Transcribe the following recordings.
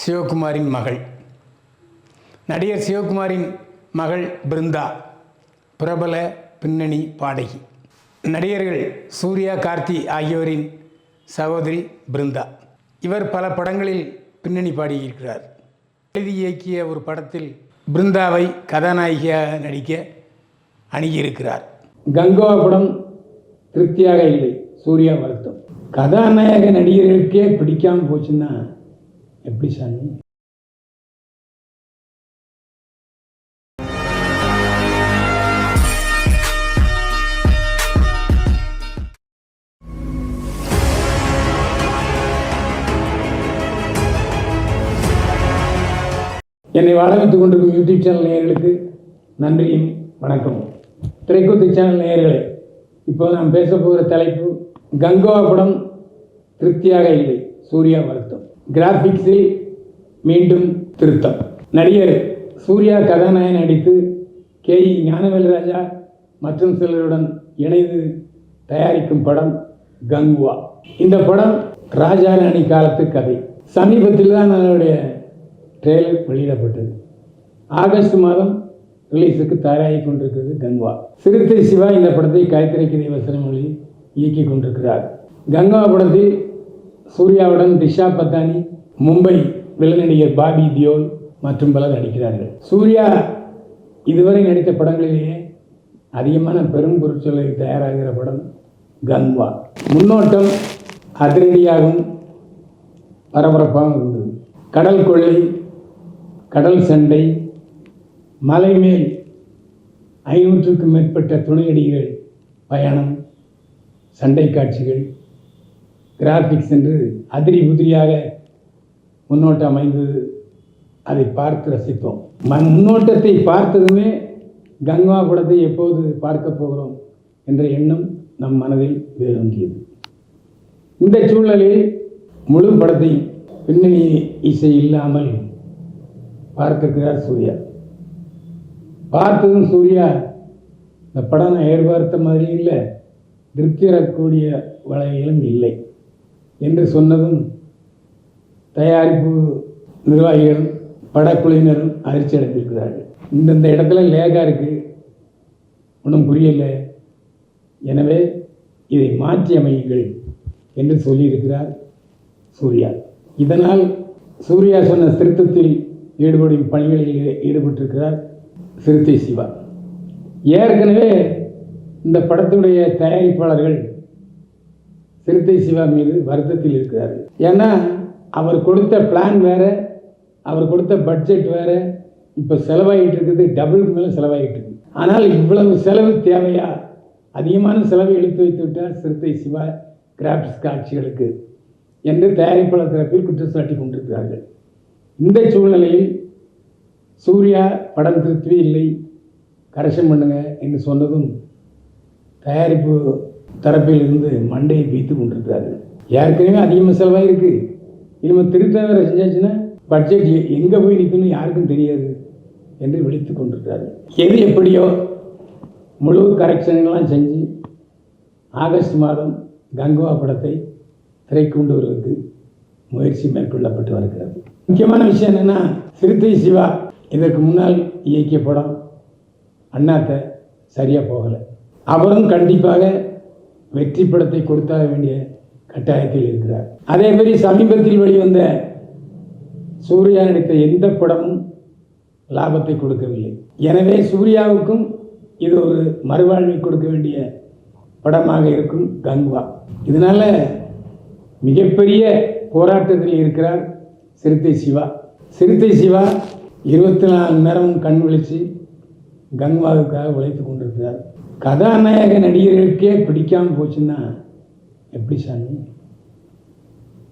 சிவகுமாரின் மகள். நடிகர் சிவகுமாரின் மகள் பிருந்தா பிரபல பின்னணி பாடகி. நடிகர்கள் சூர்யா கார்த்தி ஆகியோரின் சகோதரி பிருந்தா. இவர் பல படங்களில் பின்னணி பாடியிருக்கிறார். எழுதி இயக்கிய ஒரு படத்தில் பிருந்தாவை கதாநாயகியாக நடிக்க அணுகியிருக்கிறார். கங்கோவா படம் திருப்தியாக இல்லை சூர்யா வருத்தம். கதாநாயக நடிகர்களுக்கே பிடிக்காமல் போச்சுன்னா எப்படி சாமி என்னை வாழ வைத்துக் கொண்டிருக்கும் யூடியூப் சேனல் நேயர்களுக்கு நன்றியும் வணக்கம் திரைக்கூத்து சேனல் நேயர்களே இப்போ நாம் பேச போகிற தலைப்பு கங்கோவா படம் திருப்தியாக இல்லை சூர்யா வருத்தம். கிராஃபிக்ஸில் மீண்டும் திருத்தம். நடிகர் சூர்யா கதாநாயகன் நடித்து கே. இ. ஞானவேல்ராஜா மற்றும் சிலருடன் இணைந்து தயாரிக்கும் படம் கங்குவா. இந்த படம் ராஜா ராணி காலத்து கதை. சமீபத்தில் தான் அதனுடைய ட்ரெய்லர் வெளியிடப்பட்டது. ஆகஸ்ட் மாதம் ரிலீஸுக்கு தயாராகி கொண்டிருக்கிறது கங்குவா. சிறுத்தை சிவா இந்த படத்தை காய்கறிக்கு வசனமொழி இயக்கி கொண்டிருக்கிறார். கங்கா படத்தில் சூர்யாவுடன் திஷா பத்தானி மும்பை வில்லநடிகர் பாபி தியோல் மற்றும் பலர் நடிக்கிறார்கள். சூர்யா இதுவரை நடித்த படங்களிலேயே அதிகமான பெரும் பொருட்களை தயாராகிற படம் கங்வா முன்னோட்டம் அதிரடியாகவும் பரபரப்பாகவும் இருந்தது. கடல் கொள்ளை கடல் சண்டை மலை மேல் ஐநூற்றுக்கும் மேற்பட்ட துணையடிகள் பயணம் சண்டை காட்சிகள் கிராஃபிக்ஸ் என்று அதிரி உதிரியாக முன்னோட்டம் அமைந்தது. அதை பார்த்து ரசித்தோம். முன்னோட்டத்தை பார்த்ததுமே கங்கா படத்தை எப்போது பார்க்க போகிறோம் என்ற எண்ணம் நம் மனதில் வேரூன்றியது இந்த சூழலில் முழு படத்தையும் பின்னணி இசை இல்லாமல் பார்த்திருக்கிறார் சூர்யா. பார்த்ததும் சூர்யா இந்த படம் நான் எதிர்பார்த்த மாதிரி இல்லை. திருப்தி தரக்கூடிய வகையிலும் இல்லை. என்று சொன்னதும் தயாரிப்பு நிர்வாகிகளும் படக்குழுவினரும் அதிர்ச்சி அடைந்திருக்கிறார்கள். இந்தந்த இடத்துல லேகா இருக்குது ஒன்றும் புரியலை. எனவே இதை மாற்றி அமையுங்கள் என்று சொல்லியிருக்கிறார் சூர்யா. இதனால் சூர்யா சொன்ன திருத்தத்தில் ஈடுபடும் பணிகளில் ஈடுபட்டிருக்கிறார் சிறுத்தை சிவா. ஏற்கனவே இந்த படத்துடைய தயாரிப்பாளர்கள் சிறுத்தை சிவா மீது வருத்தத்தில் இருக்கிறார். ஏன்னா அவர் கொடுத்த பிளான் வேற அவர் கொடுத்த பட்ஜெட் வேற இப்போ செலவாகிட்டு இருக்குது டபுளுக்கு மேலே செலவாகிட்டு இருக்குது. ஆனால் இவ்வளவு செலவு தேவையா? அதிகமான செலவை எடுத்து வைத்து விட்டார் சிறுத்தை சிவா கிராஃபிக்ஸ் காட்சிகளுக்கு என்று தயாரிப்பாளர் தரப்பில் குற்றச்சாட்டி கொண்டிருக்கிறார்கள். இந்த சூழ்நிலையில் சூர்யா படம் திருப்தி இல்லை. கரெக்ஷன் பண்ணுங்க என்று சொன்னதும் தயாரிப்பு தரப்பில் இருந்து மண்டையை பீத்து கொண்டிருக்கிறார்கள். ஏற்கனவே அதிகமாக செலவாக இருக்குது இனிமேல் திருத்தவரை செஞ்சாச்சுன்னா பட்ஜெட் எங்கே போய் நிற்கணும் யாருக்கும் தெரியாது என்று விழித்து கொண்டிருக்கிறார்கள். எது எப்படியோ முழு கரெக்ஷன்கள்லாம் செஞ்சு ஆகஸ்ட் மாதம் கங்குவா படத்தை திரைக்கொண்டு வருவதற்கு முயற்சி மேற்கொள்ளப்பட்டு வருகிறது. முக்கியமான விஷயம் என்னென்னா சிறுத்தை சிவா இதற்கு முன்னால் இயக்கிய படம் அண்ணாத்த சரியாக போகலை. அவரும் கண்டிப்பாக வெற்றி படத்தை கொடுத்தாக வேண்டிய கட்டாயத்தில் இருக்கிறார். அதே மாதிரி சமீபத்தில் வெளிவந்த சூர்யா நடித்த எந்த படமும் லாபத்தை கொடுக்கவில்லை. எனவே சூர்யாவுக்கும் இது ஒரு மறுவாழ்வை கொடுக்க வேண்டிய படமாக இருக்கும் கங்குவா. இதனால மிகப்பெரிய போராட்டத்தில் இருக்கிறார் சிறுத்தை சிவா. சிறுத்தை சிவா இருபத்தி நாலு நேரமும் கண் விழித்து கங்குவாவுக்காக உழைத்து கொண்டிருக்கிறார். கதாநாயக நடிகர்களுக்கே பிடிக்காமல் போச்சுன்னா எப்படி சாமி?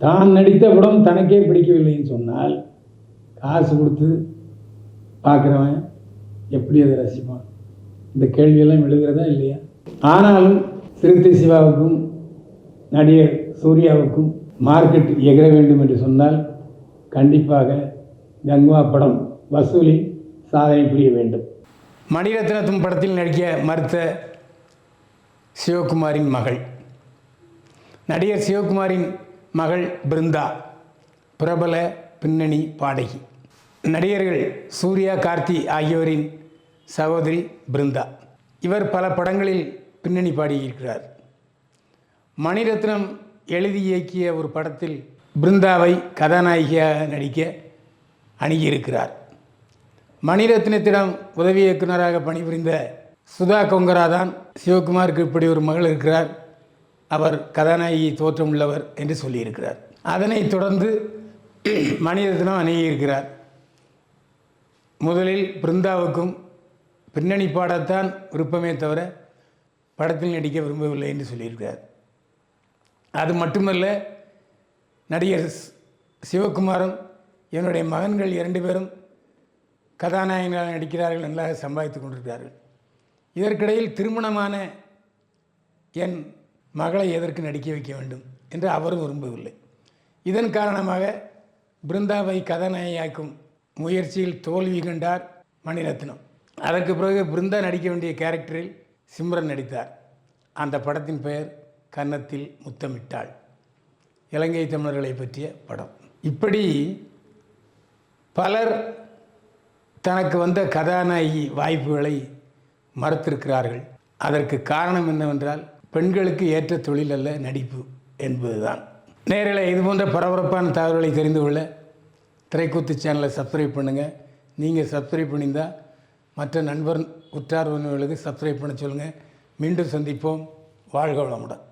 தான் நடித்த படம் தனக்கே பிடிக்கவில்லைன்னு சொன்னால் காசு கொடுத்து பார்க்குறவன் எப்படி அதை ரசிப்பான்? இந்த கேள்வியெல்லாம் எழுதுகிறதா இல்லையா? ஆனாலும் சிறுத்தை சிவாவுக்கும் நடிகர் சூர்யாவுக்கும் மார்க்கெட் எகிற வேண்டும் என்று சொன்னால் கண்டிப்பாக கங்குவா படம் வசூலில் சாதனை புரிய வேண்டும். மணிரத்னத்தும் படத்தில் நடிக்க மறுத்த சிவகுமாரின் மகள். நடிகர் சிவகுமாரின் மகள் பிருந்தா பிரபல பின்னணி பாடகி. நடிகர்கள் சூர்யா கார்த்தி ஆகியோரின் சகோதரி பிருந்தா. இவர் பல படங்களில் பின்னணி பாடியிருக்கிறார். மணிரத்னம் எழுதி இயக்கிய ஒரு படத்தில் பிருந்தாவை கதாநாயகியாக நடிக்க அணுகியிருக்கிறார். மணிரத்னத்திடம் உதவி இயக்குனராக பணிபுரிந்த சுதா கொங்கரா தான் சிவகுமாருக்கு இப்படி ஒரு மகள் இருக்கிறார். அவர் கதாநாயகி தோற்றம் உள்ளவர் என்று சொல்லியிருக்கிறார். அதனைத் தொடர்ந்து மணிரத்னம் அணுகியிருக்கிறார். முதலில் பிருந்தாவுக்கும் பின்னணி பாடத்தான் விருப்பமே தவிர படத்தில் நடிக்க விரும்பவில்லை என்று சொல்லியிருக்கிறார். அது மட்டுமல்ல நடிகர் சிவகுமாரும் என்னுடைய மகன்கள் இரண்டு பேரும் கதாநாயகனாக நடிக்கிறார்கள் நன்றாக சம்பாதித்து கொண்டிருக்கிறார்கள். இதற்கிடையில் திருமணமான என் மகளை எதற்கு நடிக்க வைக்க வேண்டும் என்று அவரும் விரும்பவில்லை. இதன் காரணமாக பிருந்தாவை கதாநாயகியாக்கும் முயற்சியில் தோல்வி கண்டார் மணிரத்னம். அதற்கு பிறகு பிருந்தா நடிக்க வேண்டிய கேரக்டரில் சிம்ரன் நடித்தார். அந்த படத்தின் பெயர் கன்னத்தில் முத்தமிட்டாள். இலங்கை தமிழர்களை பற்றிய படம். இப்படி பலர் தனக்கு வந்த கதாநாயகி வாய்ப்புகளை மறுத்திருக்கிறார்கள். அதற்கு காரணம் என்னவென்றால் பெண்களுக்கு ஏற்ற தொழில் அல்ல நடிப்பு என்பதுதான். நேரில் இது போன்ற பரபரப்பான தகவல்களை தெரிந்து கொள்ள திரைக்கூத்து சேனலை சப்ஸ்கிரைப் பண்ணுங்கள் நீங்கள் சப்ஸ்கிரைப் பண்ணியிருந்தால் மற்ற நண்பர் உற்றார் உறவினர்களுக்கு சப்ஸ்கிரைப் பண்ண சொல்லுங்கள் மீண்டும் சந்திப்போம். வாழ்க வளமுடன்.